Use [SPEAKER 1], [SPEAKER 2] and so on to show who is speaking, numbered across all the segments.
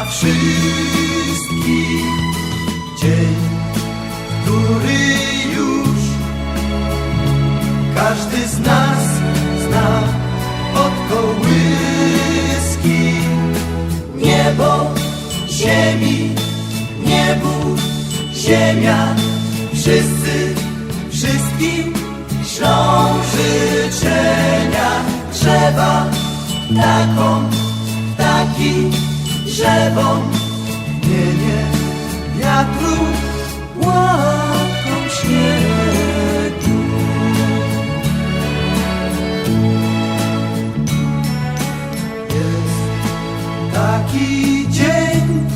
[SPEAKER 1] wita wszystkich. Dzień, który już każdy z nas zna od kołyski. Niebo, ziemi, niebu, ziemia, wszyscy, wszystkim ślą życzenia. Drzewa, ptakom, ptaki, drzewom, nie, wiatru, łapką śniegu. Jest taki dzień,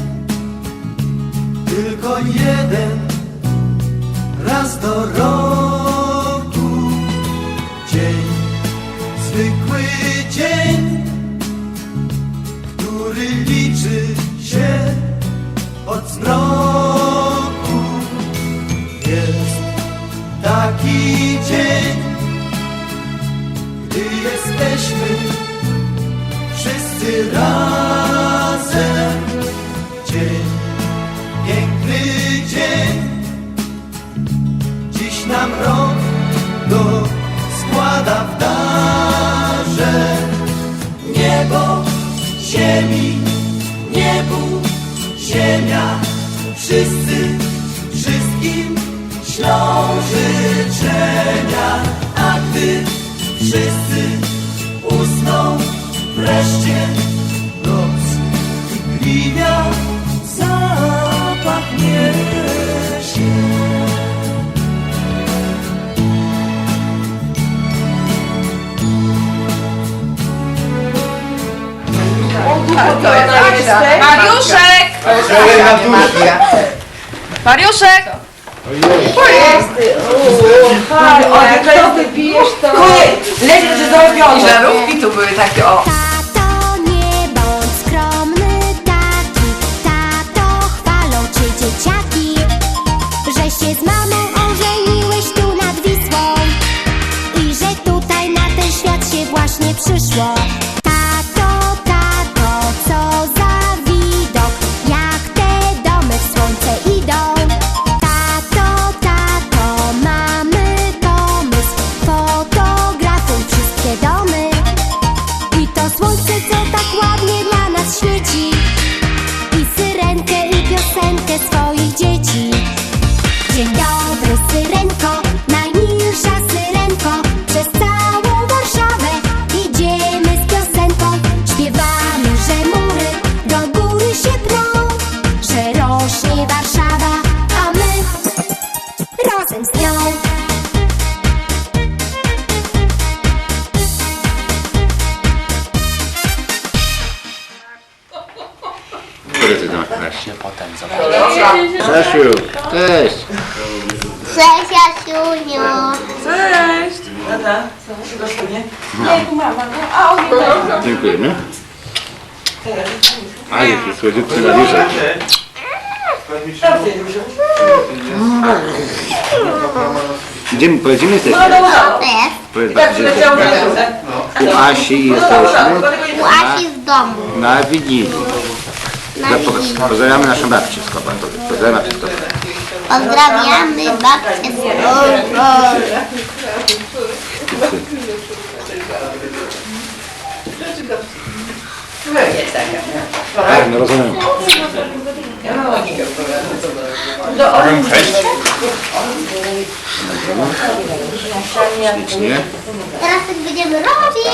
[SPEAKER 1] tylko jeden raz do roku. Dzień, zwykły dzień, który liczy się od zmroku. Jest taki dzień, gdy jesteśmy wszyscy razem. Ziemia, wszyscy, wszystkim ślą życzenia, a gdy wszyscy usną wreszcie noc i gliwia zapachnie się.
[SPEAKER 2] Mariuszek! Mariuszek!
[SPEAKER 3] Kto wypijesz to... Lepiej, że zrobione.
[SPEAKER 2] Żarówki tu były takie o.
[SPEAKER 4] Tato, nie bądź skromny taki Tato, chwalą cię dzieciaki Że się z mamą ożeniłeś tu nad Wisłą I że tutaj na ten świat się właśnie przyszło Wszystkie domy. I to słońce, co tak ładnie dla
[SPEAKER 5] wreszcie? Potem Zasiu, cześć.
[SPEAKER 4] Cześć, Jasiuniu
[SPEAKER 2] Cześć!
[SPEAKER 5] Dziękujemy. A jaki słodziutki Mariuszek. Gdzie, powiedz, gdzie my jesteśmy? Powiedz, gdzie jesteśmy? U Asi jesteśmy
[SPEAKER 4] U Asi z domu
[SPEAKER 5] na Wigilii.
[SPEAKER 4] na
[SPEAKER 5] Za- po-
[SPEAKER 4] Wigilii.
[SPEAKER 5] Pozdrawiamy naszą babcię z Kopa. Pozdrawiamy babcię z Kopa.
[SPEAKER 4] Pozdrawiamy babcię z domu
[SPEAKER 5] Tak, no rozumiem. Ślicznie.
[SPEAKER 4] Teraz tak będziemy robić